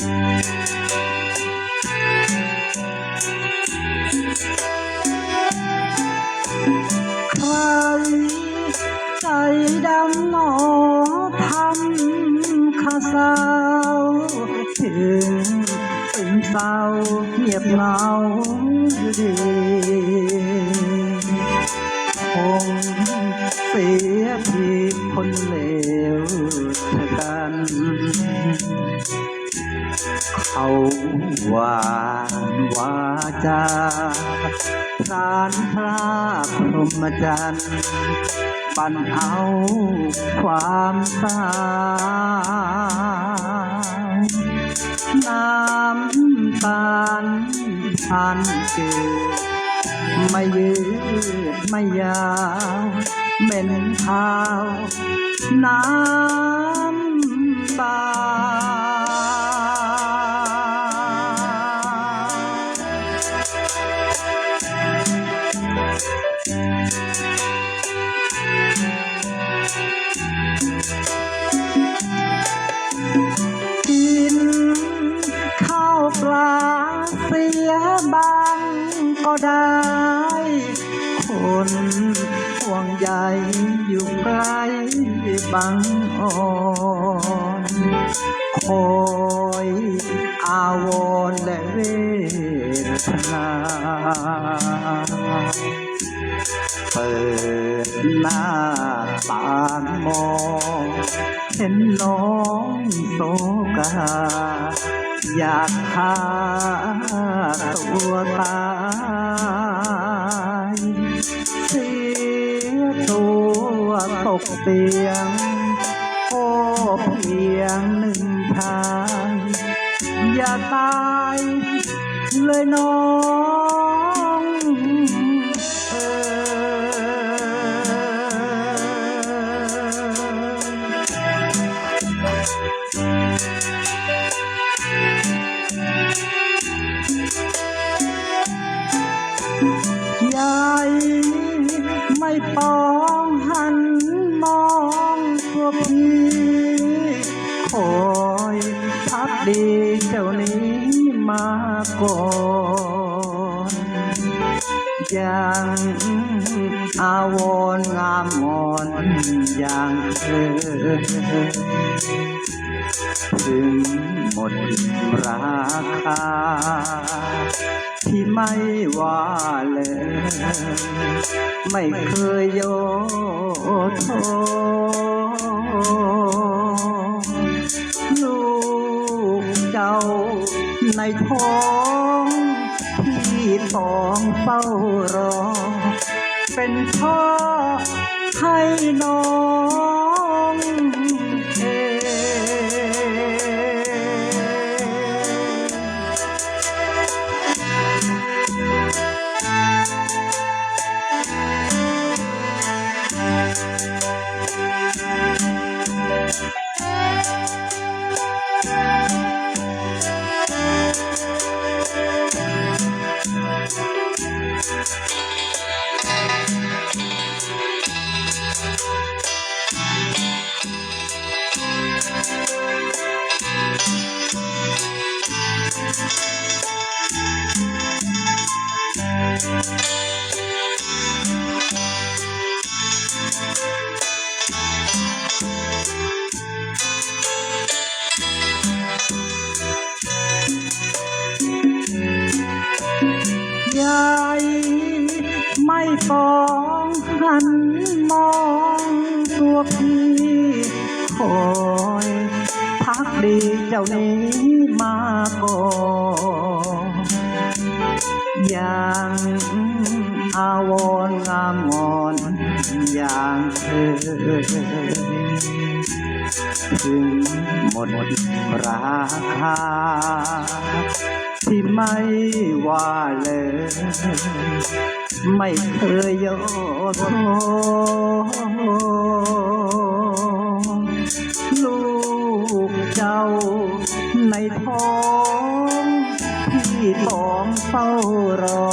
ใครใจดำหนอทำข้าสาวถึงซึมเศร้าเงียบเหงาอยู่ดีคงเสียทีคนเล หวานวาจาสารพระพรหมจรรย์ปั่นเอาความสาวน้ำตาลพันเกิดไม่ยืดไม่ยาวเหม็นเท้าน้ำ ได้ คนห่วงใยอยู่ไกลบางอ่อนคอยอาวรและเวทนาเปิดหน้าต่างมองเห็นน้องโศกา อยากฆ่าตัวตาย ตัวตกเตียงโอ้เพียงหนึ่งทาง อย่าตายเลยน้อง ก่อนยังอาวรณ์งามงอนอย่างเธอถึงหมดราคา ที่ไม่ว่าเลย ไม่เคยโยโทา ในท้องที่ต้องเฝ้ารอ เป็นพ่อให้น้อง หันมองตัวพี่คอยพักดีเจ้านี้มาก่อน ถึงหมดราคา ที่ไม่ว่าเลย ไม่เคยโยโทลูกเจ้าในท้อง ที่ต้องเฝ้ารอ